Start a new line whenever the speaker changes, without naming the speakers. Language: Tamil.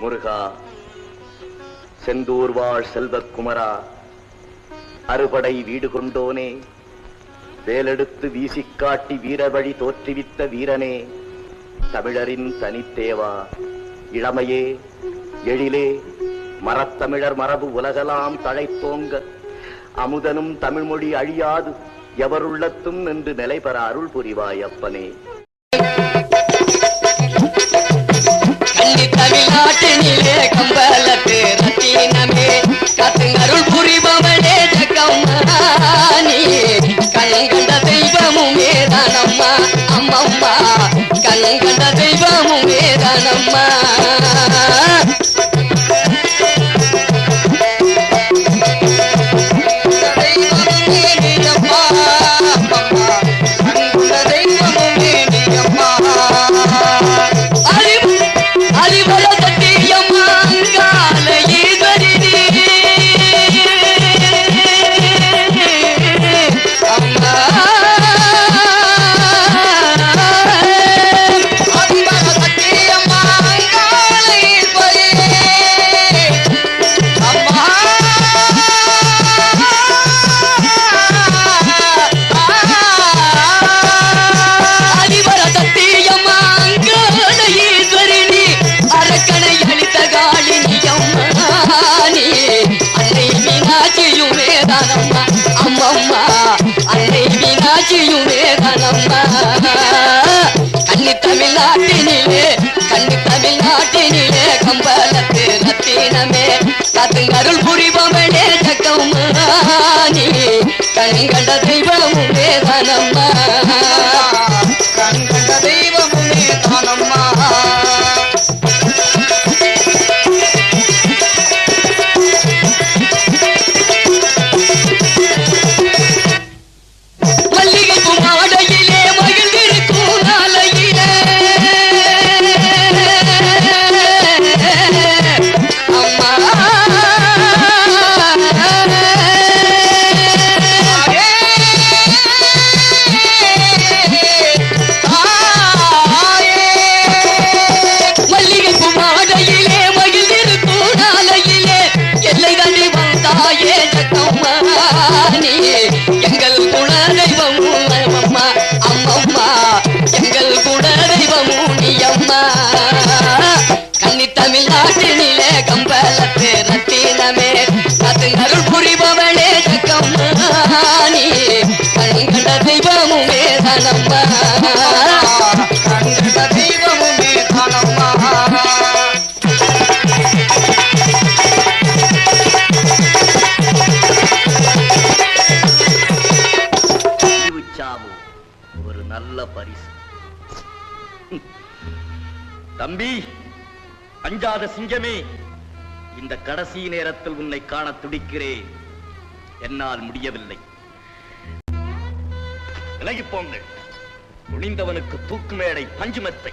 முருகா செந்தூர் வாழ் செல்வக்குமரா அறுபடை வீடு கொண்டோனே வேலெடுத்து வீசிக்காட்டி வீரவழி தோற்றுவித்த வீரனே தமிழரின் தனித்தேவா இளமையே எழிலே மரத்தமிழர் மரபு உலகலாம் தழைத்தோங்க அமுதனும் தமிழ்மொழி அழியாது எவருள்ளத்தும் என்று நிலை பெற அருள் புரிவாய் அப்பனே.
கன்னி தமிழ்நாட்டினிலே கம்பலத்து ரத்தினமே. காத்து அருள் புரிபவனே ஜக்கம்மானி கண்கண்ட தெய்வமுமே தானம்மா அம்மம்மா. கண்கண்ட தெய்வமுமே தானம்மா. மீனாட்சியுமே தானம்மா கன்னி தமிழ்நாட்டினிலே கன்னி தமிழ்நாட்டினிலே கம்பலத்து ரத்தினமே. கருள் அருள் புரிபவனே சக்கம்மானி கண்கண்ட தெய்வம் எங்கள் குலதெய்வமும் அம்மா அம்மம்மா. எங்கள் குலதெய்வமும் நீ அம்மா கன்னி தமிழ்நாட்டினிலே கம்பலத்து ரத்தினமே அது அருள் புரிபவளே ஜக்கம்மானி கண்கண்ட தெய்வமுமே தனம்மா.
ஒரு நல்ல பரிசு. தம்பி அஞ்சாத சிங்கமே இந்த கடைசி நேரத்தில் உன்னை காண துடிக்கிறேன். என்னால் முடியவில்லை. விலகிப் போங்கள். துணிந்தவனுக்கு தூக்கு மேடை பஞ்சுமத்தை